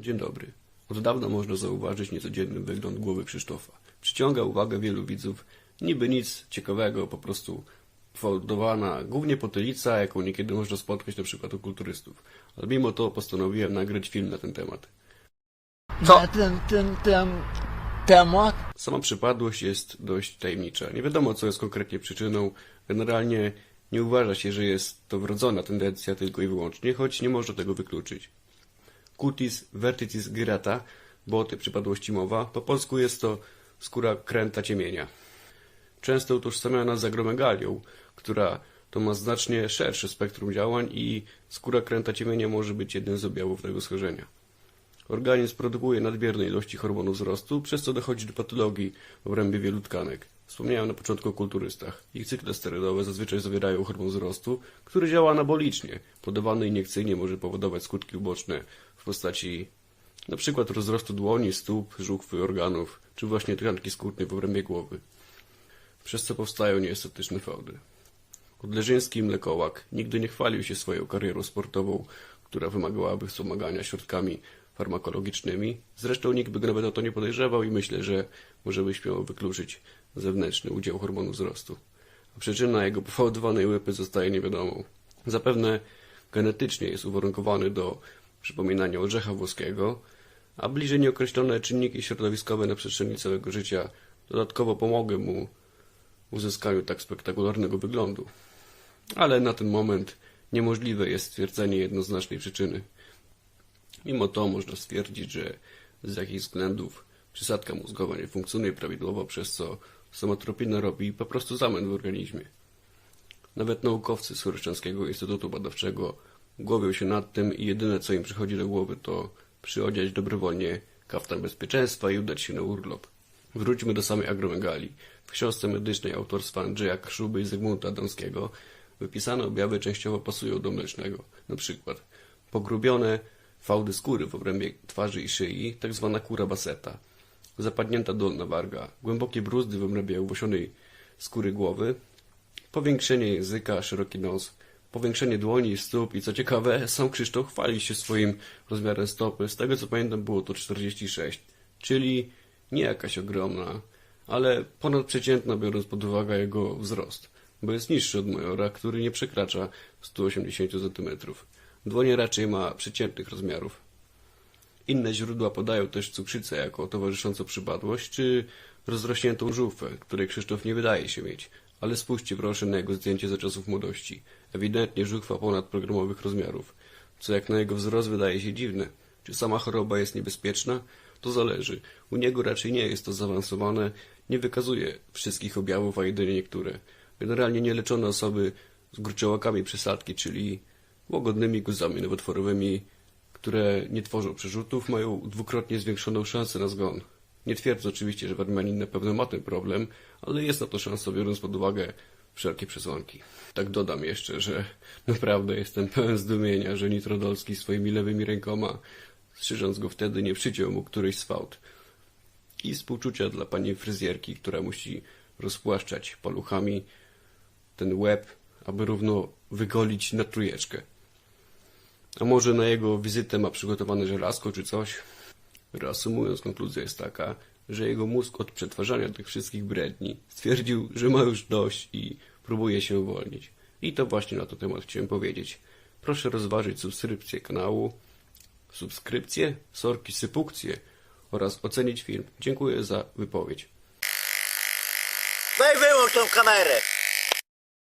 Dzień dobry. Od dawna można zauważyć niecodzienny wygląd głowy Krzysztofa. Przyciąga uwagę wielu widzów. Niby nic ciekawego, po prostu fałdowana, głównie potylica, jaką niekiedy można spotkać na przykład u kulturystów. Ale mimo to postanowiłem nagrać film na ten temat. Co? Na ten, ten, ten temat Sama przypadłość jest dość tajemnicza. Nie wiadomo, co jest konkretnie przyczyną. Generalnie nie uważa się, że jest to wrodzona tendencja tylko i wyłącznie, choć nie można tego wykluczyć. Cutis vertitis gyrata, bo o tej przypadłości mowa, po polsku jest to skóra kręta ciemienia. Często utożsamiana z agromegalią, która to ma znacznie szersze spektrum działań i skóra kręta ciemienia może być jednym z objawów tego schorzenia. Organizm produkuje nadmierne ilości hormonów wzrostu, przez co dochodzi do patologii w obrębie wielu tkanek. Wspomniałem na początku o kulturystach. Ich cykle sterydowe zazwyczaj zawierają hormon wzrostu, który działa anabolicznie. Podawany iniekcyjnie może powodować skutki uboczne postaci przykład rozrostu dłoni, stóp, żuchwy, organów, czy właśnie tkanki skórnej w obrębie głowy, przez co powstają nieestetyczne fałdy. Odleżyński mlekołak nigdy nie chwalił się swoją karierą sportową, która wymagałaby wspomagania środkami farmakologicznymi. Zresztą nikt by go nawet o to nie podejrzewał i myślę, że możemy śmiało wykluczyć zewnętrzny udział hormonu wzrostu. A przyczyna jego pofałdowanej łepy zostaje niewiadomą. Zapewne genetycznie jest uwarunkowany do przypominania orzecha włoskiego, a bliżej nieokreślone czynniki środowiskowe na przestrzeni całego życia dodatkowo pomogły mu uzyskaniu tak spektakularnego wyglądu. Ale na ten moment niemożliwe jest stwierdzenie jednoznacznej przyczyny. Mimo to można stwierdzić, że z jakichś względów przysadka mózgowa nie funkcjonuje prawidłowo, przez co somotropina robi po prostu zamęt w organizmie. Nawet naukowcy z Chorszczęskiego Instytutu Badawczego głowią się nad tym i jedyne co im przychodzi do głowy to przyodziać dobrowolnie kaftan bezpieczeństwa i udać się na urlop. Wróćmy do samej agromegalii. W książce medycznej autorstwa Andrzeja Krzuby i Zygmunta Dąskiego wypisane objawy częściowo pasują do mlecznego. Na przykład pogrubione fałdy skóry w obrębie twarzy i szyi, tak zwana kura baseta, zapadnięta dolna warga, głębokie bruzdy w obrębie owłosionej skóry głowy, powiększenie języka, szeroki nos, powiększenie dłoni i stóp i co ciekawe, sam Krzysztof chwali się swoim rozmiarem stopy. Z tego co pamiętam było to 46, czyli nie jakaś ogromna, ale ponadprzeciętna biorąc pod uwagę jego wzrost, bo jest niższy od majora, który nie przekracza 180 cm. Dłonie raczej ma przeciętnych rozmiarów. Inne źródła podają też cukrzycę jako towarzyszącą przypadłość, czy rozrośniętą żuchwę, której Krzysztof nie wydaje się mieć. Ale spójrzcie proszę na jego zdjęcie za czasów młodości. Ewidentnie żuchwa ponadprogramowych rozmiarów, co jak na jego wzrost wydaje się dziwne. Czy sama choroba jest niebezpieczna? To zależy. U niego raczej nie jest to zaawansowane, nie wykazuje wszystkich objawów, a jedynie niektóre. Generalnie nieleczone osoby z gruczołakami przesadki, czyli łagodnymi guzami nowotworowymi, które nie tworzą przerzutów, mają dwukrotnie zwiększoną szansę na zgon. Nie twierdzę oczywiście, że Warmianin na pewno ma ten problem, ale jest na to szansa, biorąc pod uwagę wszelkie przesłanki. Tak dodam jeszcze, że naprawdę jestem pełen zdumienia, że Nitrodolski swoimi lewymi rękoma, strzyżąc go wtedy, nie przyciął mu któryś z fałd. I współczucia dla pani fryzjerki, która musi rozpłaszczać paluchami ten łeb, aby równo wygolić na trójeczkę. A może na jego wizytę ma przygotowane żelazko czy coś? Reasumując, konkluzja jest taka, że jego mózg od przetwarzania tych wszystkich bredni stwierdził, że ma już dość i próbuje się uwolnić. I to właśnie na ten temat chciałem powiedzieć. Proszę rozważyć subskrypcję kanału, subskrypcję, sorki, sypukcję oraz ocenić film. Dziękuję za wypowiedź. Weź wyłącz tą kamerę.